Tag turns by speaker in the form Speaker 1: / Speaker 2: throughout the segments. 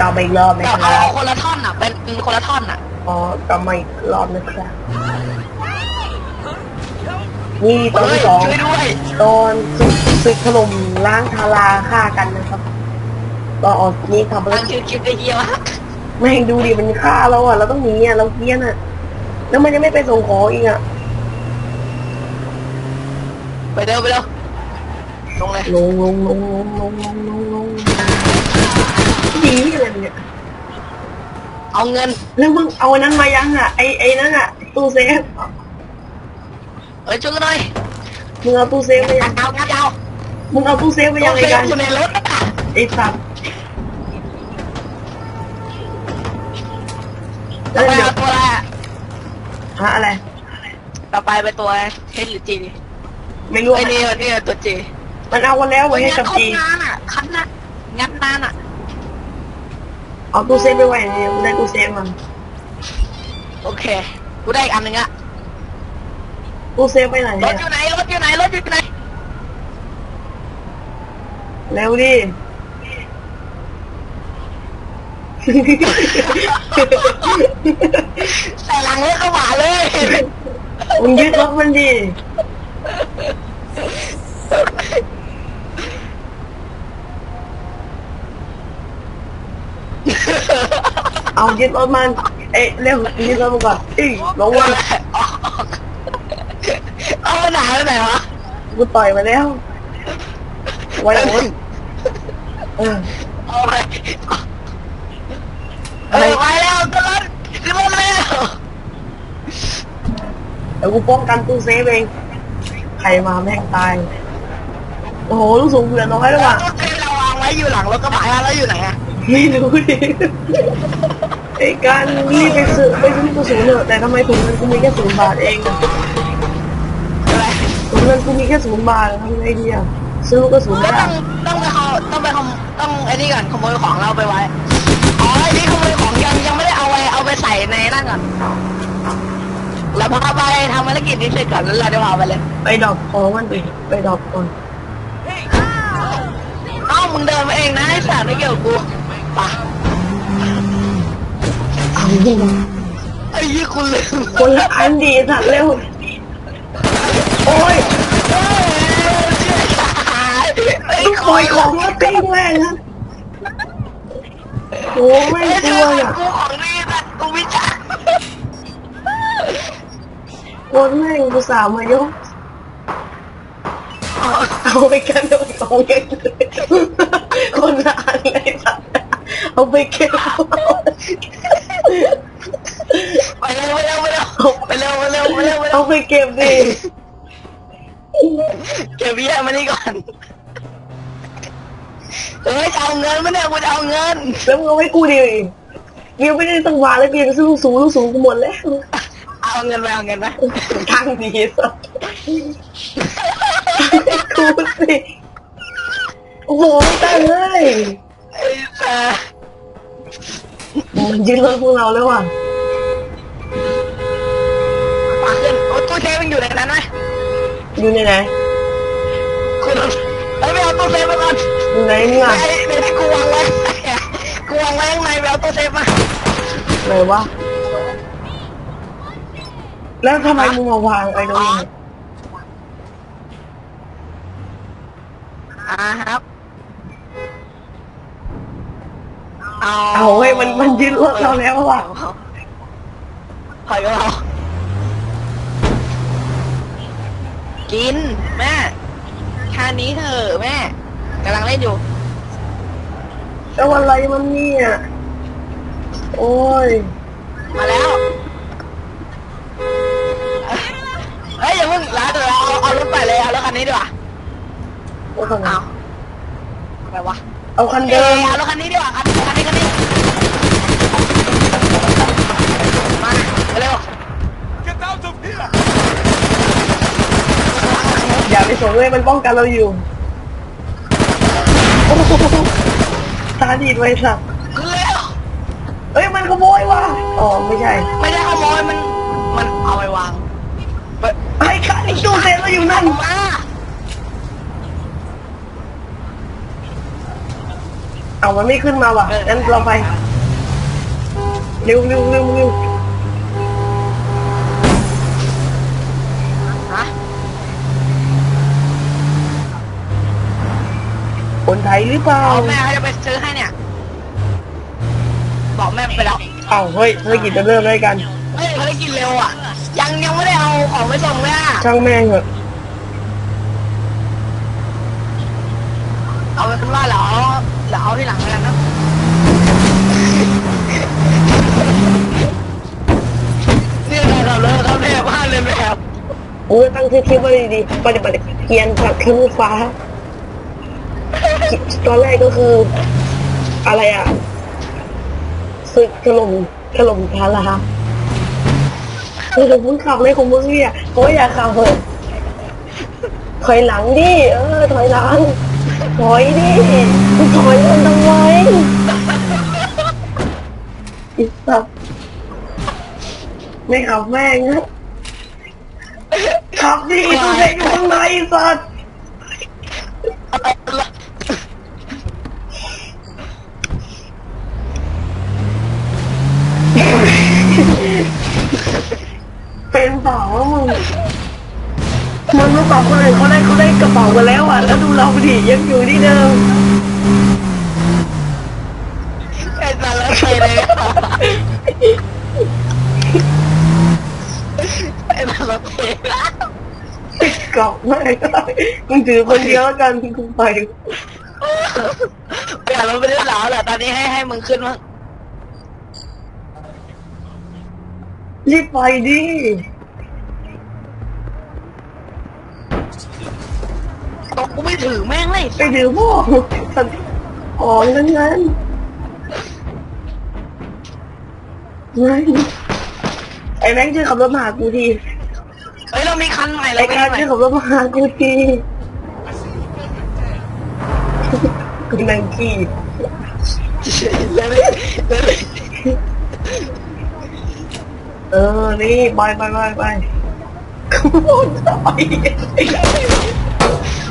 Speaker 1: กลับมาอีกรอบนะ
Speaker 2: แต่
Speaker 1: ค
Speaker 2: เอา
Speaker 1: รับ
Speaker 2: เอาคนละท่อนอะ เป็นเป็นคนละท่อนอะ
Speaker 1: อ๋อกลับมาอีกรอบนะครับนี่ตอน
Speaker 2: เฮ้ย
Speaker 1: ที่สอง
Speaker 2: ช่วยด้วย
Speaker 1: ตอนศึกศึกถล่มล้างทาราฆ่ากันนะครับตอนออกนี่ทำอะไร
Speaker 2: ตั้งชื่อคลิปได้เยี่ยมาก
Speaker 1: แม่งดูดิมันฆ่าเราอะเราต้องหนีอะเราเกี้ยนอะ แล้วมันยังไม่ไปส่งของอีกอะ
Speaker 2: ไปเร็วไปเร็วลงเลย
Speaker 1: ลงลงลงลงลงลงลง ลงดีอะไรเนี่ย
Speaker 2: เอาเงิน
Speaker 1: แล้วมึงเอาอันนั้นมายังอะ ไอไอนั่นอะ ตู้เซฟ
Speaker 2: เอ้ยช่วยกันหน่อย
Speaker 1: มึงเอาตู้เซฟไปยัง
Speaker 2: เอางัดเอา
Speaker 1: มึงเอาตู้เซฟไปยังไอ
Speaker 2: เซ
Speaker 1: กั
Speaker 2: ฟ
Speaker 1: น
Speaker 2: อยู่ในรถอะ
Speaker 1: ไอสัตว์
Speaker 2: ต่อไปเอาตัวอะไรอะ
Speaker 1: ฮะอะไร
Speaker 2: ต่อไปเป็นตัวเฮดหรือจี
Speaker 1: ไม่รู้
Speaker 2: ไอ้นี่นี่ตัวจี
Speaker 1: มันเอากันแล้วไว้ให้
Speaker 2: งั
Speaker 1: กั
Speaker 2: ด
Speaker 1: บ
Speaker 2: โคต
Speaker 1: จี
Speaker 2: รงานอะคันนะงัดนานอะ
Speaker 1: เอาตู้เซฟไปไว้ในกูได้ตู้เซฟมัน
Speaker 2: โอเค กูได้อีกอันหนึ่งอะ
Speaker 1: ตู้เซฟไปไหน
Speaker 2: ร
Speaker 1: เนี่
Speaker 2: ถ
Speaker 1: ย
Speaker 2: อยู่ไหนรถอยู่ไหนรถอยู่ไหน
Speaker 1: เร็วดิ
Speaker 2: ใส่หลังรถเข้ามาเลย
Speaker 1: มึงยึดรถมันดิ เอายึดรถมัน เอ๊ะเร็วยึดรถมันก่อนอีลงมา
Speaker 2: เอาไปไหนไปไหนวะ
Speaker 1: กูต่อยมาแล้วไว้รถเออ
Speaker 2: เอาไปเออไปแล้วตัวรถขึ้นรถแล้ว
Speaker 1: เดี๋ยวกูป้องกันตู้เซฟเอง ใครมาแม่งตาย โอ้โหลูกสูงเหลือน้อยแล้ว
Speaker 2: แล้ว
Speaker 1: ว่ะ
Speaker 2: รถที่เราวางไว้อยู่หลังรถกระบะอะแล้วอยู่ไหนอะ
Speaker 1: ไม่รู้ดิไอ้การรีบไปซื้อไปซื้อกระสุนเถอะแต่ทำไมถุงเงินกูมีแค่ศูนย์บาทเองอะ
Speaker 2: อะไร
Speaker 1: ถุงเงินกูมีแค่ศูนย์บาททำไงดีอะซื้อลูกกระสุน
Speaker 2: ก็
Speaker 1: ไม่
Speaker 2: ต้
Speaker 1: ได้
Speaker 2: องต้องไปเขาต้องไปขโมต้องไอ้นี่ก่อนขโมยของเราไปไว้อ๋อไอ้นี่ขโมยของยังยังไม่ได้เอาไปเอาไปใส่ในนั่นก่อนแล้วพาไปทำภารกิจนี้เสร็จก่อนแล้วเราจะพาไปเลย
Speaker 1: ไปดรอกของมันไปไปดรอกก่อน
Speaker 2: เอ้ามึงเดินมาเองนะไอ้สัตว์ไม่เกี่ยวกับกู ปะ
Speaker 1: เอาดิ
Speaker 2: ไอ้ยี่คุณลืม
Speaker 1: คนละอันดีสัตว์เร็ว โอ้ย
Speaker 2: ไอ้
Speaker 1: ต้องปล่อยของแล้วติ้งแม่งนะโอ้ไม่ง
Speaker 2: ไอ้
Speaker 1: กลั
Speaker 2: เชื่
Speaker 1: ว
Speaker 2: อ
Speaker 1: อะ
Speaker 2: กูของนี่สัตว์กูวิจารณ์
Speaker 1: คนแม่งกูสาวมายกเอาไปกันโดนของเองคนละอันเลยสัตว์ เอาไปเก็บ
Speaker 2: ไปเร็วไปเร็วไปเร็วไปเร็วไปเร็วไปเร็วไปเร็
Speaker 1: เอา
Speaker 2: ว
Speaker 1: ไปเก็บดิ
Speaker 2: เก็บเบี้ยมานี่ก่อนเฮ้ยจะเอาเงินมาเนี่ยกูจะเอาเงิน
Speaker 1: แล้วมึงเอาไว้กูดิวิวไม่ได้ตั้งวานแล้วพี่จะซื้อลูกสูงลูกสูงกูหมดแล้ว
Speaker 2: เอาเงินไปเอาเงินไป
Speaker 1: ทางดีสัสกูสิโอ้โหแต่เลย
Speaker 2: ไอ้สัส
Speaker 1: ยิงรถพวกเราแล้วว่ะ
Speaker 2: ปาขึ้นโอ้ตู้เซฟมันอยู่ในนั้นไหม
Speaker 1: อยู่ในไหน
Speaker 2: คุณเอ้ยไปเอาตู้เซฟมาก่อน
Speaker 1: อยู่ไหนมึง
Speaker 2: ไอ้
Speaker 1: อะ
Speaker 2: ในที่กูวางไว้กูวางไว้ข้างในไปเอาตู้เซฟมา
Speaker 1: ไหนวะแล้วทำไมมึงมาวางไอ้ตรงนี้
Speaker 2: อ่าครับ เอา
Speaker 1: เอาเว้ยมันมันยึดรถเราแล้วว่ะ
Speaker 2: ถอยกับเรากิน แม่ค่นี้เถอะแม่กำลังเล่นอยู่
Speaker 1: แล้วอะไรมันเนี่ยโอ้ย
Speaker 2: มาแล้วเฮ้ยอย่าเพิ่งร้าเดี๋ยวเอาเอารถไปเลยเอารถคันนี้ดีกว่า
Speaker 1: โอ้ยทำไม
Speaker 2: เอาอะไรวะ
Speaker 1: เอาคัน
Speaker 2: เอ
Speaker 1: เดิ
Speaker 2: อ
Speaker 1: ม
Speaker 2: เอารถคันนี้ดีกว่าคันคันนี้คันนี้มาเร็ว
Speaker 3: Get out of here!
Speaker 1: อย่าไปสนเลยมันป้องกันเราอยู่โอ้โหตาดีดไว้สัตว์
Speaker 2: เร็ว
Speaker 1: เอ้ยมันขโมยว่ะอ๋อไม่ใช่
Speaker 2: ไม่ได้ขโมยมันมันเอาไปวางไป
Speaker 1: ไอ้ข้าไอ้ตู้เซฟเราอยู่นั่น
Speaker 2: มา
Speaker 1: เอาเอามันไม่ขึ้นมาว่ะงั้นเราไปเร็วเร็วเร็วเร็ว
Speaker 2: ฮะ
Speaker 1: คนไทยหรือเปล่า
Speaker 2: เอาแม่เขาจะไปซื้อให้เนี่ย บอกแม่ไปแล้ว
Speaker 1: เอาเฮ้ยภารกิจจะเริ่มด้วยกัน
Speaker 2: เฮ้ยภารกิจเร็วอะ ยังยังไม่ได้เอาของไปส่งเลยอะ
Speaker 1: ช่างแม่งเถอะ
Speaker 2: เอาเป็นว่าเรา เอาเราเอาที่หลังแล้วกันนะเนี่ยเราเลิกเขาแบบว่าเลยแบบ
Speaker 1: กูจะตั้งชื่อคลิปว่าดีๆปฏิบัติเกียนกับทะลุฟ้า ตอนแรกก็คือ อะไรอะศึกถล่มถล่มทาราคือเดี๋ยวมึงขับเลยของมึงเนี่ยโอ้ยอย่าขับเลยถอยหลังดิ เออ ถอยหลัง ถอยดิมึงถอยมันทำไมอีสัตว์ไม่ขับแม่งนะขับดิตัวเด็กอยู่ข้างในไอ้สัตว์ เป็นเปล่าวะมึง มึงรู้เปล่าคนอื่นเขาได้เขาได้กระเป๋ากันแล้วอะแล้วดูเราดิยังอยู่ที่เดิม
Speaker 2: ไอ้สารเลวเลยอะไอ้สารเลว
Speaker 1: กลับไม่ได้มึงถือคนเดียวแล้วกันกูไป
Speaker 2: เปลี่ยนรถไปได้แล้วแหละตอนนี้ให้ให้มึงขึ้นมั้ง
Speaker 1: รีบไปดิ
Speaker 2: ตกกูไม่ถือแม่งเลย
Speaker 1: ไปถือพวกสัตว์อ่อนทั้งนั้นไงไอ้แม่งช่วยขับรถมาหากูที
Speaker 2: เฮ้ยเรามีคันใหม่เรา
Speaker 1: ไอ้
Speaker 2: ไป
Speaker 1: การ
Speaker 2: ใหม่
Speaker 1: ช่วยขับรถมาหากูทีกูนั่งขี้
Speaker 2: เลยเลยเลย
Speaker 1: เออนี่ไปไปไปไปขโมย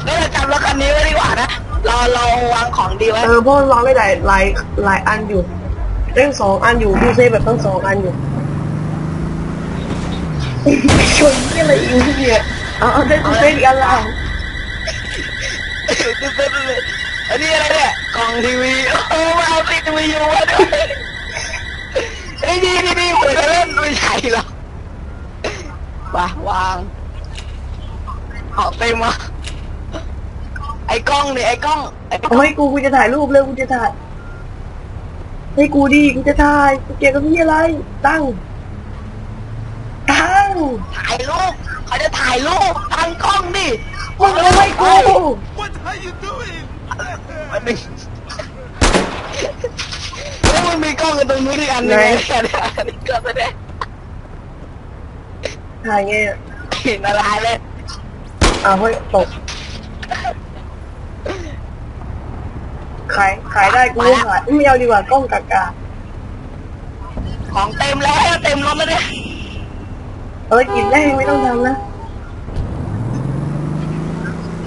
Speaker 1: ไป
Speaker 2: เราจำรถคันนี้ไว้ดีกว่านะเราเราวางของดีไว้
Speaker 1: เออเพราะมันวางได้หลายหลายหลายอันอยู่ตั้งสองอันอยู่ดูเซฟแบบตั้งสองอันอยู่ชนที่อะไรอีกเนี่ยเอาเอาได้ดูเซฟอีกอันละ
Speaker 2: อันนี้อะไรเนี่ยกล่องทีวีโอ้เอาติดทีวีอยู่วะด้วยไอ้นี่นี่นี่เหมือนจะเล่นไม่ใช่หรอกปะวางเอาเต็มมา ไอ้กล้องนี่ไอ้กล้องไอ้กล้อง
Speaker 1: เอาให้กูกูจะถ่ายรูปเลยกูจะถ่ายให้กูดิกูจะถ่ายกูเกี่ยวกับพี่อะไร ตั้ง ตั้ง
Speaker 2: ถ่ายรูปเขาจะถ่ายรูปตั้งกล้องดิ
Speaker 1: มึงเอาให้กู
Speaker 3: What are you doing?
Speaker 2: อันหนึ่งแล้วมันมีกล้องกันตรงนู้นอีกอันหนึงไงเนี่ยอันนี้ก็แสดง
Speaker 1: ถ่ายไงอะ
Speaker 2: เห็นอะไรเลย
Speaker 1: อ้าวเฮ้ยตก ขายขายได้กูไม่ขายไม่เอาดีกว่ากล้องกากา
Speaker 2: ของเต็มแล้วเต็มรถแล้วเนี่ย
Speaker 1: เออกินได้ไม่ต้องทำนะ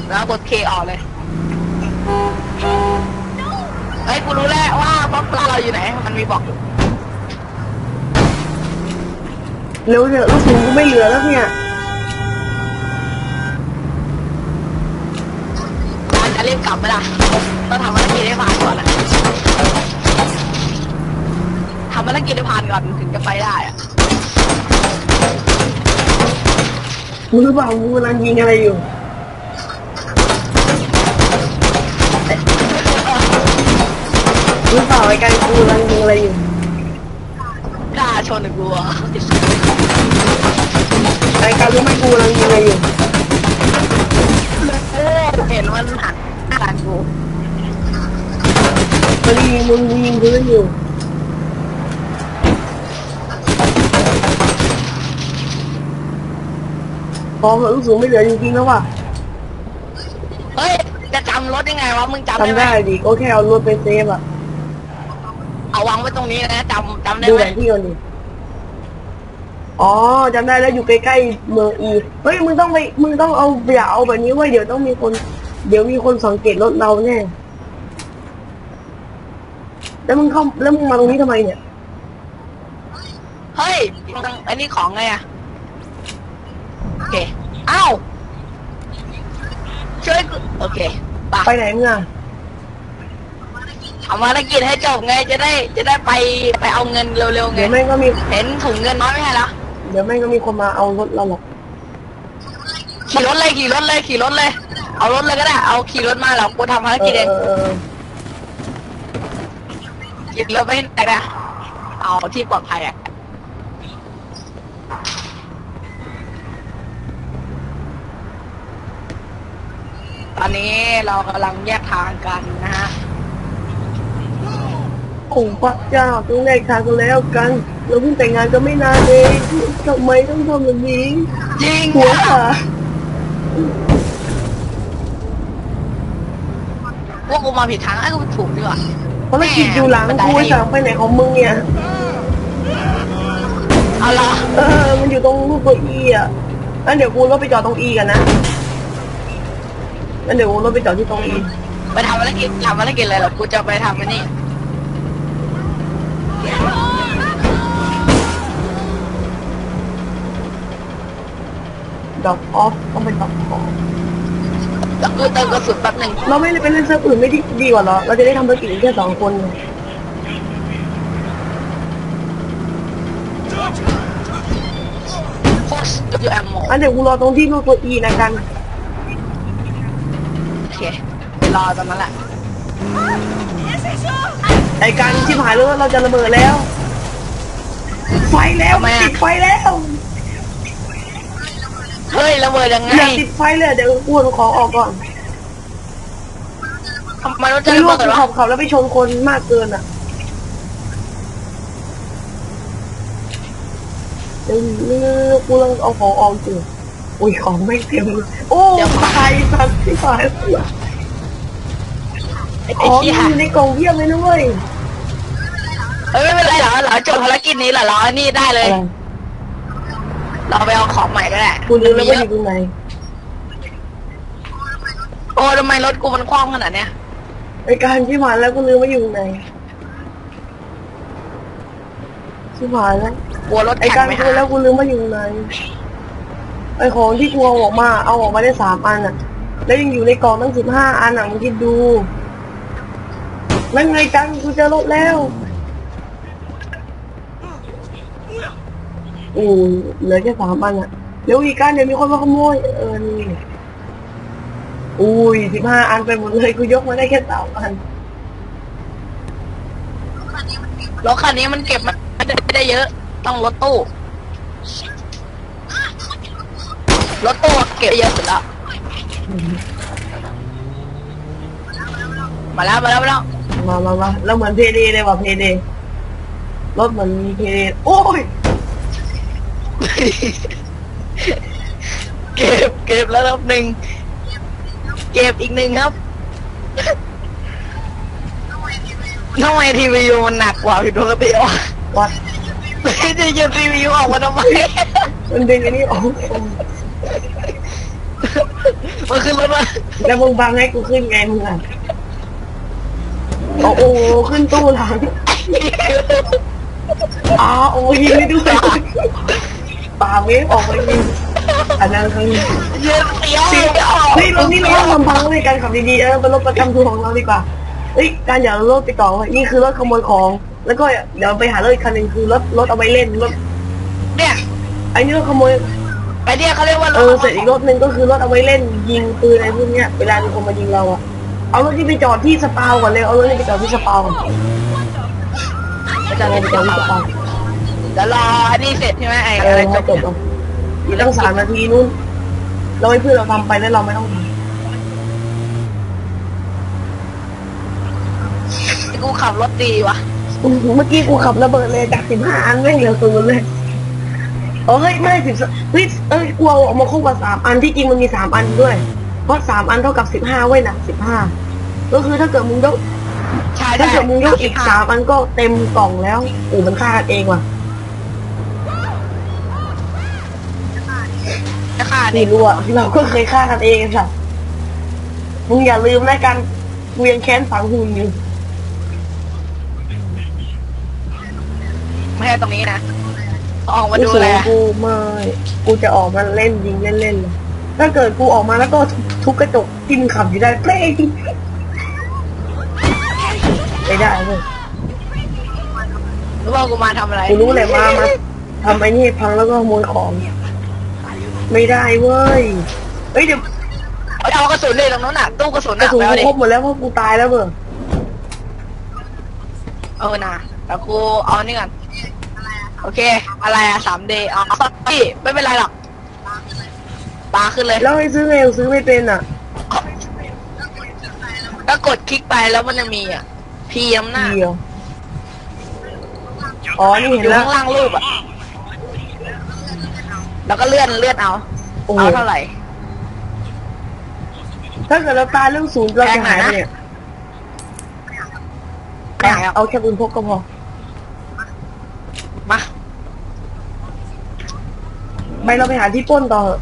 Speaker 2: แล้วกดเคออกเลยเฮ้ยกูรู้แล้วว่าบล็อกเราอยู่ไหน มันมีบอกอยู่
Speaker 1: เร็วเถอะลูกถุงกูไม่เหลือแล้วเนี่ย
Speaker 2: การจะรีบกลับไหมล่ะ ต้องทำภารกิจให้ผ่านก่อนอะทำภารกิจให้ผ่านก่อนถึงจะไปได้อะ
Speaker 1: มึงรู้เปล่ามึงกำลังยิงอะไรอยู่รู้เปล่าไอ้การกูกำลังยิงอะไรอยู่
Speaker 2: กล้าชนกูอะ
Speaker 1: ไอ้การรู้ไหมกูกำลังยิงอะไรอยู่
Speaker 2: เออเห็นมันหันหน้ากู
Speaker 1: มันยิงมึงยิงพื้นอยู่พอเหอะลูกสูงไม่เหลือจริงๆแล้วว่ะ
Speaker 2: เฮ้ย จะจำรถยังไงวะ มึงจำได้
Speaker 1: ทำ
Speaker 2: ไหม
Speaker 1: ได้ดิก็แค่เอารถไปเซฟอะ
Speaker 2: เอาวางไว้ตรงนี้นะจำจำได้
Speaker 1: ดู
Speaker 2: ไหม
Speaker 1: แผนที่ก่อนดิอ๋อจำได้แล้วอยู่ใกล้ๆเมืองอีเฮ้ยมึงต้องไปมึงต้องเอาอย่าเอาแบบนี้ไว้ยเดี๋ยวต้องมีคน เดี๋ยวมีคนสังเกตรถเราแน่ แล้วมึงเข้าแล้วมึงมาตรงนี้ทำไมเนี่ย
Speaker 2: เฮ้ยมึงอันนี้ของไงอะโอเคอ้าวช่วยกูโอเคไป
Speaker 1: ไปไหนมึงอะ
Speaker 2: ทำภารกิจให้จบไงจะได้จะได้ไปไปเอาเงินเร็วๆไง
Speaker 1: เดี๋ยวแม่งก็มี
Speaker 2: เห็นถุงเงินน้อยไม่ใช่เหรอ
Speaker 1: เดี๋ยวแม่งก็มีคนมาเอารถเราหรอก
Speaker 2: ขี่รถเลยขี่รถเลยขี่รถเลย เอารถเลยก็ได้ เอาขี่รถมาแล้วกูทำภาร
Speaker 1: เอ
Speaker 2: กิจ
Speaker 1: อ
Speaker 2: เอง
Speaker 1: เออ เออ
Speaker 2: ขี่รถไปไหนนะเอาที่ปลอดภัยอะตอนนี้เรากำลังแยกทางกันนะฮะ
Speaker 1: โอ้พระเจ้าต้องได้ทางกันแล้วกัน เราเพิ่งแต่งงานกันไม่นานเองทำไมต้องทำแบบนี้
Speaker 2: จริง
Speaker 1: หัวขา
Speaker 2: พวกกูมาผิดทางไอ้กูถูกดีกว่า
Speaker 1: ภารกิจอยู่หลังกูไอ้สามไปไหนของมึงเนี่ย
Speaker 2: เอาละ
Speaker 1: เออ มันอยู่ตรงรูปตัวอีอะงั้นเดี๋ยวกูรถไปจอดตรงอีกันนะงั้นเดี๋ยวกูรถไปจอดที่ตรงอี
Speaker 2: ไปทำภารกิจทำภารกิจอะไรเหรอกูจะไปทำอันนี้
Speaker 1: ดอกออฟต้องเป็นดอกออฟ
Speaker 2: แล้วกู เติมกระสุนแป๊บหนึ่ง
Speaker 1: เราไม่ได้ไปเล่นเซิร์ฟอื่นไม่ดีดีกว่าเหรอ เราจะได้ทำภารกิจแค่สองคนไง
Speaker 2: โคตรอยู่แอมโม
Speaker 1: อันเดี๋ยวกูรอตรงที่รูปตัวอีนะกัน
Speaker 2: โอเครอตอนนั้นแหละ
Speaker 1: ไอการชิบหายแล้วเราจะระเบิดแล้ว ไฟแล้วติดไฟแล้ว
Speaker 2: เฮ้ยระเบิดยังไง
Speaker 1: อย่าติดไฟเลยเดี๋ยวกูเอาของออกก่อน
Speaker 2: ทำไมรถจะ
Speaker 1: ไม่
Speaker 2: ระ
Speaker 1: รู้
Speaker 2: เบิ
Speaker 1: ว่า
Speaker 2: ด
Speaker 1: กู
Speaker 2: วะ
Speaker 1: ขับขับแล้วไปชนคนมากเกินอะเดี๋ยวกูลองเอาของออกจูอุ้ยของไม่เต็มเลยโอ้ใครสัตว์ที่ฝ่าย
Speaker 2: ไอ้
Speaker 1: ของ
Speaker 2: เหี้ย
Speaker 1: อยู่ในกล่องเพียบเลยนะเว้ย
Speaker 2: เอ้ยไม่เป็นไรเหรอเหรอจบภารกิจนี้เหรอเหรออันนี้ได้เลย เราไปเอาของใหม่ก็ได้
Speaker 1: คุณรู้แล้วว่าอยู่ตรงไหน
Speaker 2: โอ้ทำไมรถกูมันคว่ำขนาดเนี้ย
Speaker 1: ไอการชิบหายแล้วกูลืมว่าอยู่ตรงไหนชิบหายแล้ว
Speaker 2: กลัวรถ
Speaker 1: ไอ
Speaker 2: แข่
Speaker 1: การ
Speaker 2: งไม่
Speaker 1: กู
Speaker 2: หา
Speaker 1: แล้วกูลืมว่าอยู่ตรงไหนไอของที่กูเอาออกมา เอาออกมาได้สามอันอะ แล้วยังอยู่ในกล่องตั้งสิบห้าอันอะมึงคิดดูนั่นไงกันกูเจอรถแล้ว อือเหลือแค่สามอันอะเดี๋ยวอีกการเดี๋ยวมีคนมาขโมย เออนี่อุ้ยสิบห้าอันไปหมดเลยกูยกมาได้แค่สามอัน
Speaker 2: รถคันนี้มันเก็บมันไม่ได้เยอะ ต้องรถตู้ รถตู้เก็บเยอะสุดแล้วมาแล้วมาแล้วมาแล้ว
Speaker 1: มามามาแล้วเหมือนเพเดเลยว่ะเพเดรถเหมือนเพเดโอ้ย
Speaker 2: เก็บเก็บแล้วรอบหนึ่งเก็บอีกหนึ่งครับทำไมทีวีมันหนักกว่าผิดปกติวะ
Speaker 1: วัด
Speaker 2: ไม่ได้ยินทีวีออกมาทำไม
Speaker 1: มันดึงอันนี้ออก
Speaker 2: มันขึ้นรถมา
Speaker 1: แล้วมึงบังให้กูขึ้นไงมึงอะโอ้โหขึ้นตู้หลังอ้าโอ้ยิงไม่ด้วย ป่าเวฟออกไปยิงอันนั้นคือ
Speaker 2: เย็นเสียวไม่ออก
Speaker 1: เฮ้ยรถนี่เราต้องลำพังในการขับดีๆเออเป็นรถประจำตัวของเราดีกว่าเฮ้ยการอย่าเอารถไปต่อไว้นี่คือรถขโมยของ แล้วก็เดี๋ยวไปหารถอีกคันหนึ่งคือรถรถเอาไว้เล่นรถ
Speaker 2: เนี่ย
Speaker 1: ไอ้นี่รถขโมย
Speaker 2: ไอเดียเขาเรียกว่า
Speaker 1: เออเสร็จอีกรถหนึ่งก็คือรถเอาไว้เล่นยิงปืนอะไรพวกเนี้ยเวลามีคนมายิงเราอะเอารถที่ไปจอดที่สปาวก่อนเลยเอารถที่ไปจอดที่สปาวก่อนจะไงไปจอดที่สปาว
Speaker 2: เดี๋ยวรออันนี้เสร็จใช่ไหมไอ้
Speaker 1: เอ
Speaker 2: อะ
Speaker 1: อ
Speaker 2: ไรจ
Speaker 1: ให้
Speaker 2: บ
Speaker 1: จบเอาอีกตั้งสามนาทีนู้น เราให้เพื่อนเราทำไปแล้วเราไม่ต้องท
Speaker 2: กูขับรถดีวะำ
Speaker 1: เมื่อกี้กูขับระเบิดเลยจากสิบห้าอันแม่งเหลือศูนย์เลยเออเฮ้ยไม่สิบเฮ้ยเอ้ยกูเอาออกมาคู่กับสามอันที่จริงมันมีสามอันด้วย เพราะสามอันเท่ากับสิบห้าไว้ยนะสิบห้าก็คือถ้าเกิดมึงยก
Speaker 2: ใช่
Speaker 1: ถ้าเกิดมึงยกอีกสามอันก็เต็มกล่องแล้วอูมันฆ่ากันเองว่ะ
Speaker 2: จะขาด
Speaker 1: ไม่รู้อะเราก็เคยฆ่ากันเองสัตว์มึงอย่าลืมนะกันกูยังแค้นฝังหุ่นอยู่
Speaker 2: ช่ตรงนี้นะออกมา
Speaker 1: กู
Speaker 2: ดู
Speaker 1: สู
Speaker 2: แล
Speaker 1: งกูไม่กูจะออกมาเล่นยิงเล่นๆเลยถ้าเกิดกูออกมาแล้วก็ทุบกระจกที่มึงขับอยู่ได้เปร่งไม่ได้เลย
Speaker 2: รู้ว่ากูมาทำอะไร
Speaker 1: กูรู้เลยมามาทำไอ้นี่ให้พังแล้วก็ขโมยของ ไม่ได้เว้ยเอ้ยเดี๋ยว
Speaker 2: เอ้ยเอากระสุนเลยตรงนู้นน่ะตู้กระสุน
Speaker 1: กระ
Speaker 2: น่ะ
Speaker 1: สุน
Speaker 2: ไป
Speaker 1: กู
Speaker 2: เอาดิ
Speaker 1: ครบหมดแล้วเพราะกูตายแล้วเบอร์
Speaker 2: เออน่ะแต่กูเอานี่ก่อนโอเค อะไรอะสามเดย์เอาสักที่ไม่เป็นไรหรอกปาขึ้นเลย
Speaker 1: แล้วให้ซื้อไงกูซื้อไม่เป็นอะ
Speaker 2: ก็กดคลิกไปแล้วมันจะมีอะพีน้ำหน้า
Speaker 1: เดียวอ๋อนี่
Speaker 2: อ
Speaker 1: เห็น
Speaker 2: ยู่
Speaker 1: แล้ว
Speaker 2: ข้างล่างรูปอะ แล้วก็เลื่อนเลื่อนเอา
Speaker 1: โอ้โห
Speaker 2: เอาเท่าไหร่
Speaker 1: ถ้าเกิดเราตายเรื่องศูนย์เราจะหายไปเนี่ย
Speaker 2: ไม่หายหรอก
Speaker 1: เอาแค่ปืนพกก็พอ
Speaker 2: มา
Speaker 1: ไปเราไปหาที่ปล้นต่อเถอะ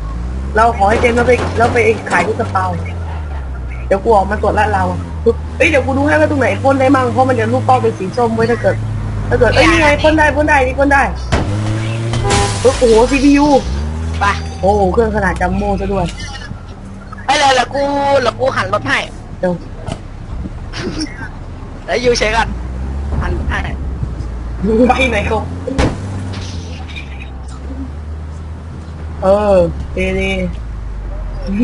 Speaker 1: เราขอให้เจมส์เราไปเราไปขายที่กระเป๋าเดี๋ยวกูออกมาตรวจลาดเราอะปุ๊บเอ้ยเดี๋ยวกูดูให้ว่าตรงไหนปล้นได้มั่งเพราะมันจะรูปเป้าเป็นสีส้มไว้ถ้าเกิด ถ้าเกิดเอ้ยนี่ไงปล้นได้ปล้นได้นี่ปล้นได้ปุ๊บโอ้โห CPU
Speaker 2: ไป
Speaker 1: โอ้โหเครื่องขนาดจัมโบ้ซะด้วย
Speaker 2: ไปเลยแล้วกูแล้วกูหันรถให้
Speaker 1: เดี๋ยว
Speaker 2: แล้วอยู่เฉยกันหันรถให้
Speaker 1: ไปไหนเขาเออเดดี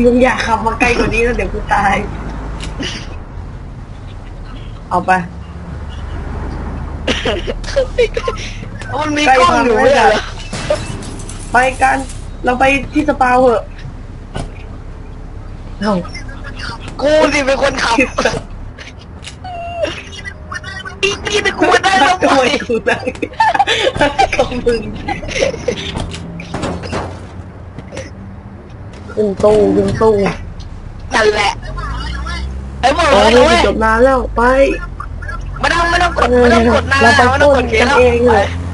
Speaker 1: มึงอย่าขับมาใกล้กว่านี้แล้วเดี๋ยวกูตาย เอาไป
Speaker 2: มันมีกล้องอยู่ไม่ใช่เหรอ
Speaker 1: ไปกัน เราไปที่สปาเหอะเอ้า
Speaker 2: กูสิเป็นคนขับอีกนี่แต่กูได้แล้ว
Speaker 1: ทำ
Speaker 2: ไหม
Speaker 1: ไมกูได้ของมึงขึ้นตู้ขึ้นตู้
Speaker 2: นั่นแหละไอ้หมด
Speaker 1: โอ้
Speaker 2: เลยยเว้ย
Speaker 1: จบนานแล้วไป
Speaker 2: ไม่ต้องไม่ต้องกดไม่ต้องกดนาน
Speaker 1: เรา
Speaker 2: แล้ว
Speaker 1: ไป
Speaker 2: ไม่ต้องกด
Speaker 1: ปล้น
Speaker 2: เค
Speaker 1: กัน
Speaker 2: แล้ว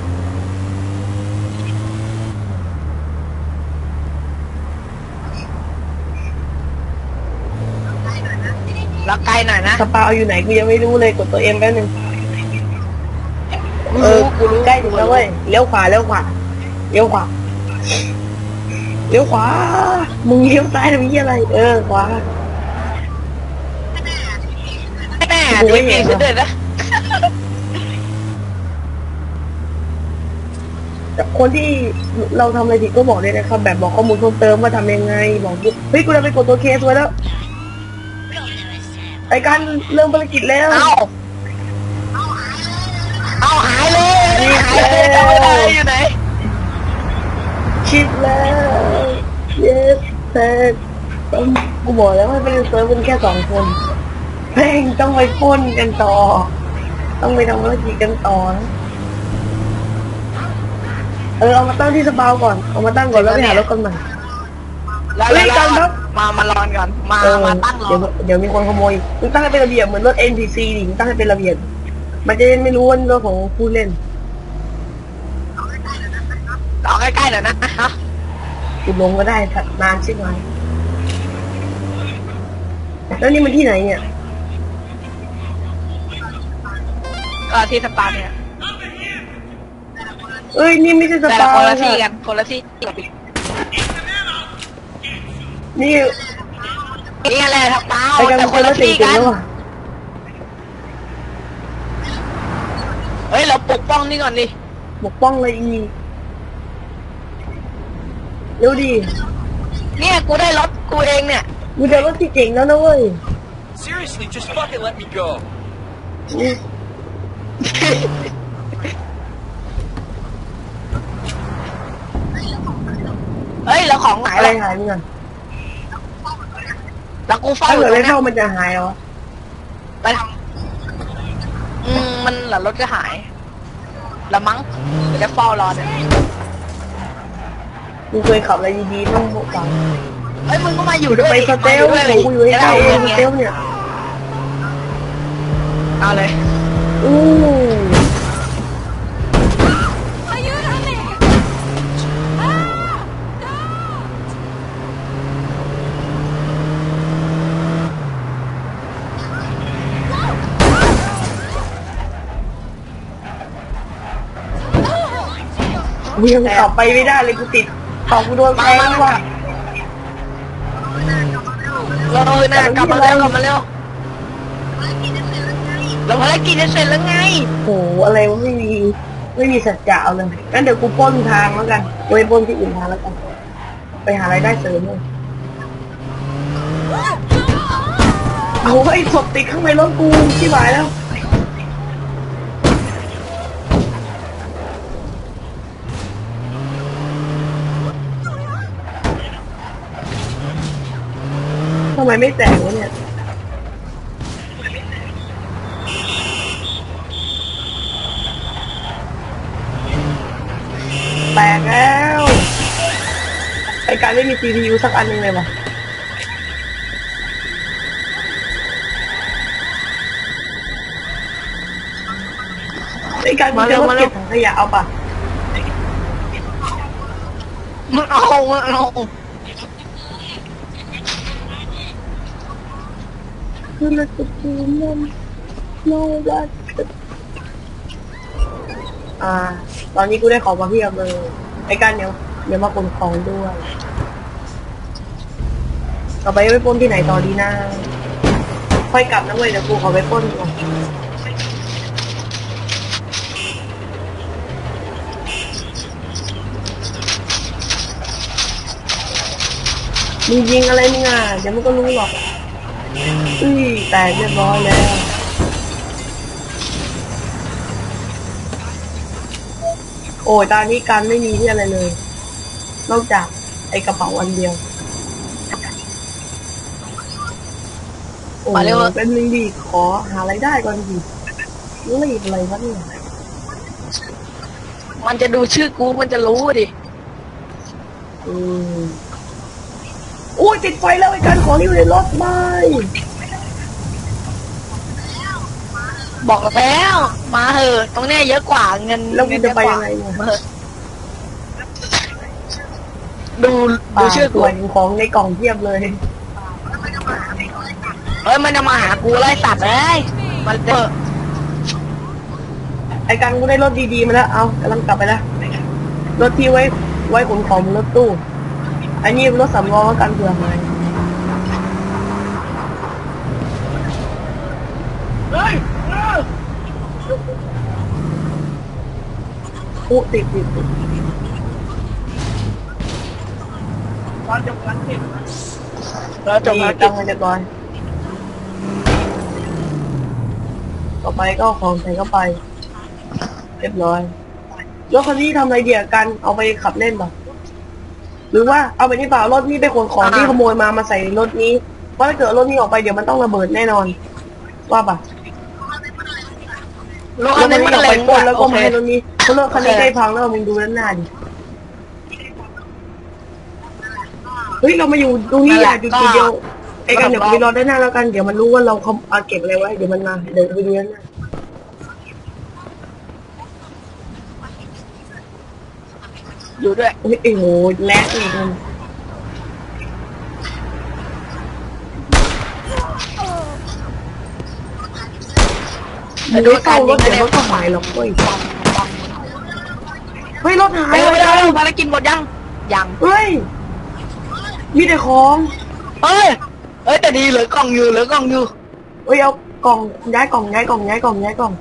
Speaker 1: เองเลย
Speaker 2: แล้วไกลหน่อยนะ
Speaker 1: สปาอยู่ไหนกูยังไม่รู้เลยกดตัวเอ็มแป๊บนึง
Speaker 2: กู
Speaker 1: เออ
Speaker 2: รู้กูรู้
Speaker 1: ใกล้ถึงแล้วเว้ยเลี้ยวขวาเลี้ยวขวาเลี้ยวขวาเลี้ยวขวามึงเลี้ยวซ้ายทำยี่อะไร เออขวา
Speaker 2: แม่เดี๋ยวไม่มีชุดเดินนะ
Speaker 1: แต่คนที่เราทำอะไรผิดก็บอกเลยนะครับ แบบบอกข้อมูลเพิ่มเติมว่าทำยังไง บอกดิเฮ้ยกูจะไปกดตัวเคสไว้แล้ว ไอการเริ่มภารกิจแล้ว
Speaker 2: เอาเอาหายเลยหายเลยจำไม่ได้อยู่ไหน
Speaker 1: ชิดแล้วเยสเซตกูบอกแล้วว่าเป็นเซิร์ฟเป็นแค่สองคนแม่งต้องไปพ่นกันต่อ ต้องไปทำภารกิจกันต่อนะเออเอามาตั้งที่สปาวก่อน เอามาตั้งก่อนแล้วไปหารถกันใหม่
Speaker 2: แล้ว
Speaker 1: เฮ้ย
Speaker 2: แล้ว
Speaker 1: จำครับ
Speaker 2: มามารอนก่อนมา
Speaker 1: เออ
Speaker 2: มาตั้งรอ
Speaker 1: เดี๋ยวเดี๋ยวมีคนขโมยมึงตั้งให้เป็นระเบียบเหมือนรถ NPC ดิมึงตั้งให้เป็นระเบียบ มันจะได้ไม่รู้ว่ารถของผู้เล่น
Speaker 2: รอใกล้ๆหน่อยนะฮะ
Speaker 1: กูลงก็ได้ถัดนานใช่ไหมแล้วนี่มันที่ไหนเนี่ย
Speaker 2: ก็ที่สปาเนี่ย
Speaker 1: เอ้ยนี่ไม่ใช่ส
Speaker 2: แต่
Speaker 1: ปา
Speaker 2: ละคนละที่
Speaker 1: ค่ะ
Speaker 2: กันคนละที่ กับอีก
Speaker 1: นี่
Speaker 2: นี่อะไรสปา
Speaker 1: ไปกัน
Speaker 2: แต่
Speaker 1: ค
Speaker 2: คนน
Speaker 1: ละ
Speaker 2: ละ
Speaker 1: สี่
Speaker 2: ที่
Speaker 1: กัน
Speaker 2: กัน
Speaker 1: แล้วอะ
Speaker 2: เฮ้ย เราปกป้องนี่ก่อนดิ
Speaker 1: ปกป้องเลยอีเร็วดี
Speaker 2: เนี่ยกูได้รถกูเองเนี่ย
Speaker 1: กูจะรถที่เจ๋งแล้วนะเว้ย
Speaker 3: Seriously, just fucking let me go.
Speaker 1: นี่
Speaker 2: เฮ้ยแล้วของไหน
Speaker 1: อะไร
Speaker 2: ล่ะ
Speaker 1: หายมึงอะ
Speaker 2: แล้วกูเฝ้า
Speaker 1: ถ้า
Speaker 2: อยู่
Speaker 1: เกิด
Speaker 2: ตร
Speaker 1: ไม่
Speaker 2: งเนี้
Speaker 1: เข้ายมันจะหายเหรอ
Speaker 2: ไปทำอืมมันเหรอรถจะหายละมั้งเดี๋ยวจะเฝ้ารอเนี่ย
Speaker 1: กูเคยขับอะไรดีๆต้องบอกฟัง
Speaker 2: เฮ้ยมึงก็มาอยู่ด้วย
Speaker 1: ไป
Speaker 2: ดิ
Speaker 1: สเตล
Speaker 2: มา
Speaker 1: โอ้
Speaker 2: อยู่ด้วย
Speaker 1: กูอยู่
Speaker 2: จะ
Speaker 1: ใก
Speaker 2: ได้
Speaker 1: ล้
Speaker 2: เอา
Speaker 1: ๆเอ
Speaker 2: เงิ
Speaker 1: ง
Speaker 2: น
Speaker 1: ส
Speaker 2: ไง
Speaker 1: เตลเนี่ย
Speaker 2: เอาเลย
Speaker 1: อู้ กูยังขับไปไม่ได้เลยกูติดขับกูโดนแซงว่ะ
Speaker 2: เราหน้ากลับมาเร็วกลับมาเร็วเราภารกิจจะเสร็จแล้วไง
Speaker 1: โหอะไรวะไม่มีไม่มีสัจจะเอาเลยงั้นเดี๋ยวกูป้นทางแล้วกันกูไปป้นที่อื่นทางแล้วกัน ไปหารายได้เสริมเลยเอาไอ้ศพติดข้างในรถกูที่หมายแล้วำไมไม่แตกวะเนี่ย แตกแล้วไอการไม่มี CPU สักอันหนึงเลยวะไอการมี
Speaker 2: มาเร็
Speaker 1: เจ้าว
Speaker 2: มาเร็
Speaker 1: เก็
Speaker 2: ว
Speaker 1: บถังขยะเอาปะ
Speaker 2: มันเอามันเอา
Speaker 1: อเราจะกินมันโนรักอ่า ตอนนี้กูได้ของมาเพียบเลยไอ้การเดี๋ยวเดี๋ยวมาขนของด้วย ต่อไปไปปนที่ไหนต่อดีนะค่อยกลับนะเว้ยเดี๋ยวกูขอไปปนก่อนมึงยิงอะไรมึงอะเดี๋ยวมันก็รู้หรอก อุ้ยแตกเรียบร้อยแล้วโอ้ยตอนนี้การไม่มีที่อะไรเลย นอกจากไอกระเป๋าอันเดียวโอ้
Speaker 2: มาเร็ว
Speaker 1: เป็นหนึ่งดีขอหาอะไรายได้ก่อนดีรีบอะไรวะเนี่ย
Speaker 2: มันจะดูชื่อกูมันจะรู้ดิ
Speaker 1: อืมโอ้ยติดไฟแล้วไอ้การขอรีบเลยรถไม่
Speaker 2: บอกแล้ว มาเหอะตรงเนี้ยเยอะกว่าเงิน
Speaker 1: แล้วกู
Speaker 2: เงิน
Speaker 1: จะ
Speaker 2: เยอะ
Speaker 1: ไป
Speaker 2: กว่า
Speaker 1: ยังไงเนี่ย
Speaker 2: มาเหอะดูดูชื่อกู
Speaker 1: ป่าของในกล่องเทียบเลย
Speaker 2: เฮ้ยมันจะมาหากูไล่สัตว์เลยมันเถอะ
Speaker 1: ไอ้การกูได้รถดีๆมาแล้วเอากำลังกลับไปแล้วรถที่ไว้ไว้ขนของบนรถตู้ อันนี้รถสำรองแล้วกันเผื่อหายอุ๊ติดติดติด
Speaker 2: เราจบ
Speaker 1: นี่
Speaker 2: ภารกิ
Speaker 1: ตั้
Speaker 2: จ
Speaker 1: งให้เรียบร้อยต่อไปก็เอาของใส่เข้าไป เรียบร้อยรถคันนี้ทำอะไรเดียวกัน เอาไปขับเล่นป่ะ หรือว่าเอาไปนี่เปล่ารถนี้ไปขนของที่ขโมยมามาใส่รถนี้เพราะถ้าเกิดรถนี้ออกไปเดี๋ยวมันต้องระเบิดแน่นอน ว่าป่ะ
Speaker 2: รถ
Speaker 1: ร
Speaker 2: คั
Speaker 1: ถ
Speaker 2: น
Speaker 1: คัน
Speaker 2: นี้
Speaker 1: นี้
Speaker 2: มัน
Speaker 1: ออก
Speaker 2: เล็
Speaker 1: ไป
Speaker 2: ง
Speaker 1: ปล้นแล้วก็
Speaker 2: โอเค
Speaker 1: มาให้รถนี้เพราะรถคันนี้
Speaker 2: โอเค
Speaker 1: ใกล้พังแล้วมึงดูด้านหน้าดิเฮ้ยเรามาอยู่ตรงนี้อะจุดๆเดียวไอ้กันเดี๋ยวไปรอด้านหน้าแล้วกันเดี๋ยวมันรู้ว่าเราเขาเอาเก็บอะไรไว้เดี๋ยวมันมาเดี๋ยวไปดูด้านหน้า
Speaker 2: อยู่ด้วย
Speaker 1: เฮ้ยโอ้โหแลกอีกมันมึงไม่เข้ารถเดี๋ยวรถก็หายหรอกเว้ยเฮ้ยรถหาย
Speaker 2: ไป
Speaker 1: เล
Speaker 2: ไป
Speaker 1: ย
Speaker 2: แล้วภารกิจหมดยัง ยัง
Speaker 1: เฮ้ย มีแต่ของ
Speaker 2: เฮ้ยเฮ้ยแต่ดีเหลือกล่องอยู่เหลือกล่องอยู่
Speaker 1: เฮ้ยเอากล่องย้ายกล่องย้ายกล่องย้ายกล่องย้ายกล่อง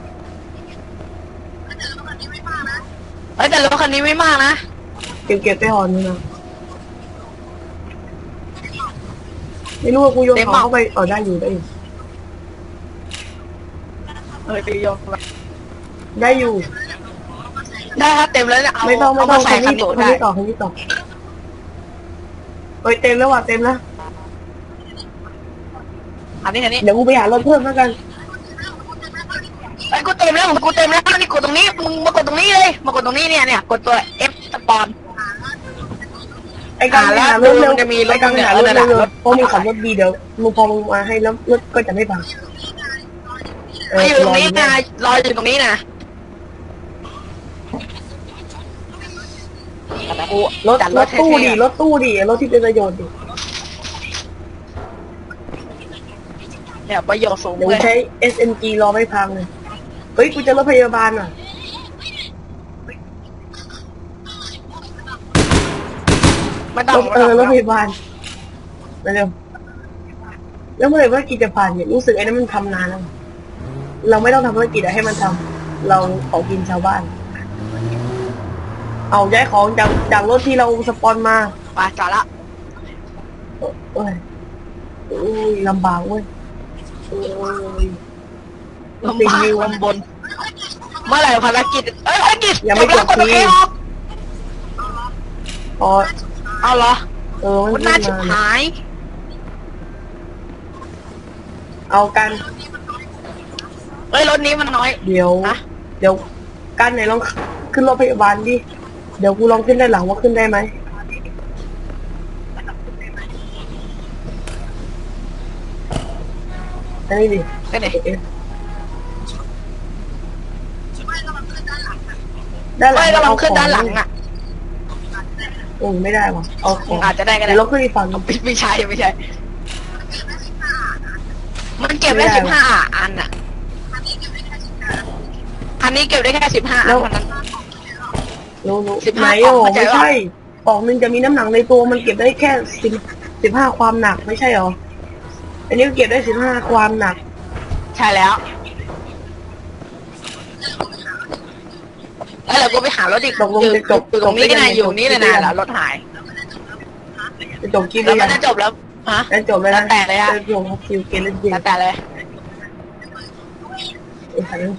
Speaker 2: เฮ้ยแต่รถคันนี้ไม่มากนะ
Speaker 1: เก็บเก็บไปห่อนึงนะไม่รู้ว่ากูโยนของเข้าไปอ๋อได้อยู่ได้อยู่
Speaker 2: เฮ้ยตียก
Speaker 1: ได้อยู่
Speaker 2: ได้ครับเต็มแล้วเนี่ยเอา
Speaker 1: ไม่ต้องไม่
Speaker 2: เอา
Speaker 1: ต้
Speaker 2: มา
Speaker 1: อง
Speaker 2: ใส่
Speaker 1: คัน
Speaker 2: คัน
Speaker 1: นี้
Speaker 2: โดด
Speaker 1: คัน
Speaker 2: ได้
Speaker 1: นี้ต่อคันนี้ต่อเฮ้ยเต็มแล้วว่ะเต็มแล้ว
Speaker 2: อันนี้อันนี้
Speaker 1: เดี๋ยวกูไปหารถเพิ่มแล้วกัน
Speaker 2: ไอ้ยกูเต็มแล้วกูเต็มแล้วนี่กดตรงนี้มึงมากดตรงนี้เลยมากดตรงนี้เนี่ยเนี่ยกดตัว F สปอน
Speaker 1: ไอ้การไปหารถเร็ว
Speaker 2: มันจะมีรถ
Speaker 1: ไอ้การไปหารถ
Speaker 2: เดี๋
Speaker 1: เร็
Speaker 2: ยวว
Speaker 1: ๆ
Speaker 2: รถ
Speaker 1: เพราะมึงขับรถดีเดี๋ยวมึงพอมึงมาให้แล้วรถก็จะไม่พังเอ
Speaker 2: มา
Speaker 1: อ
Speaker 2: อยู่ตรงนี้
Speaker 1: ร
Speaker 2: นะ
Speaker 1: อ
Speaker 2: รออยู่ตรงนี้นะกู
Speaker 1: รถ
Speaker 2: จัด
Speaker 1: ร
Speaker 2: ร
Speaker 1: ถ
Speaker 2: ถ
Speaker 1: ตู้
Speaker 2: เท่
Speaker 1: ดิ
Speaker 2: ๆ
Speaker 1: รถตู้ดิรถที่เป็นประโยชน์ดิ
Speaker 2: เนี่ยประโยชน์สูง
Speaker 1: เดี๋ยว
Speaker 2: เล
Speaker 1: กู
Speaker 2: ย
Speaker 1: ใช้ SMG รอไม่พังเลยเฮ้ยกูเจะรถพยาบาลอะ
Speaker 2: ไม่ต้อง
Speaker 1: รถ
Speaker 2: ไม่
Speaker 1: เอ
Speaker 2: ต้อ
Speaker 1: องรถพยาบาลมาเร็วแล้วเมื่อไหร่ว่ากิจผ่านเนี่ยรู้สึกไอ้นั้นมันทำนานแล้วเราไม่ต้องทำธุรกิจอะให้มันทำเราขอกินชาวบ้าน เอาย้ายของจากจากรถที่เราสปอนมา
Speaker 2: ไปจอดละ
Speaker 1: โอ้ยโอ้ยลำบากเว้ยโอ้ย
Speaker 2: ลำบากลำบน เมื่อไหร่ภารกิจ เอ้ยภารกิจ
Speaker 1: ยังไม่จบ
Speaker 2: แล้วกด
Speaker 1: ที
Speaker 2: โอเคออก
Speaker 1: พอ
Speaker 2: เอาเหรอ
Speaker 1: เออ
Speaker 2: มัน
Speaker 1: มัน
Speaker 2: น่า
Speaker 1: ขึ้น
Speaker 2: ชิบ
Speaker 1: มา
Speaker 2: หาย
Speaker 1: เอากัน
Speaker 2: เอ้ยรถนี้มันน้อย
Speaker 1: เดี๋ยว
Speaker 2: ฮะ
Speaker 1: เดี๋ยวกันไหนลองขึ้นรถพยาบาลดิ เดี๋ยวกูลองขึ้นได้านหลังว่าขึ้นได้ไหมอันนี้ดิ
Speaker 2: ก็เดี๋ยว
Speaker 1: เอ๊ะด้านหลัง
Speaker 2: เอ้ยกำลังขึ้นด้านหลังอะ
Speaker 1: เออไม่ได้ว่ะเอาของ
Speaker 2: อาจจะได้ก็ได้
Speaker 1: เดี๋ยวเราขึ้นอีกฝั่งหนึ่ง
Speaker 2: ไม่ใช่ไม่ใช่ มันเก็บได้
Speaker 1: ไม่ได้
Speaker 2: สิบห้าอันอะ อันนี้เก็บได้แค่สิบห้าอัน
Speaker 1: แล้ว
Speaker 2: เท่านั้น
Speaker 1: รู้รู้
Speaker 2: สิบ
Speaker 1: ไหน
Speaker 2: ห้า
Speaker 1: โอ้
Speaker 2: กล่องเข้าใจ
Speaker 1: ไม่
Speaker 2: ปะ
Speaker 1: ใช่กล่องหนึงจะมีน้ำหนักในตัวมันเก็บได้แค่สิบสิบห้าความหนักไม่ใช่หรอ อันนี้ก็เก็บได้สิบห้าความหนัก
Speaker 2: ใช่แล้ว แล้วเราก็ไปหารถอีก
Speaker 1: ตกลง
Speaker 2: อยู่
Speaker 1: จะจบ
Speaker 2: อยู่ตรงนี้
Speaker 1: จบได้
Speaker 2: นะ
Speaker 1: ยัง
Speaker 2: อยู่นี่
Speaker 1: จบ
Speaker 2: นะ
Speaker 1: ได้ยัง
Speaker 2: แล้วรถหาย
Speaker 1: จะจบคลิป
Speaker 2: แล้ว
Speaker 1: เล
Speaker 2: มัน
Speaker 1: ย
Speaker 2: จะจบแล้วฮะ
Speaker 1: แล้วจบเลยนะ
Speaker 2: แล้วแต่เลยฮะ
Speaker 1: จะจบคิวเกมเล่นเกม
Speaker 2: แล้วแต่เลย
Speaker 1: ไอ้สัตว์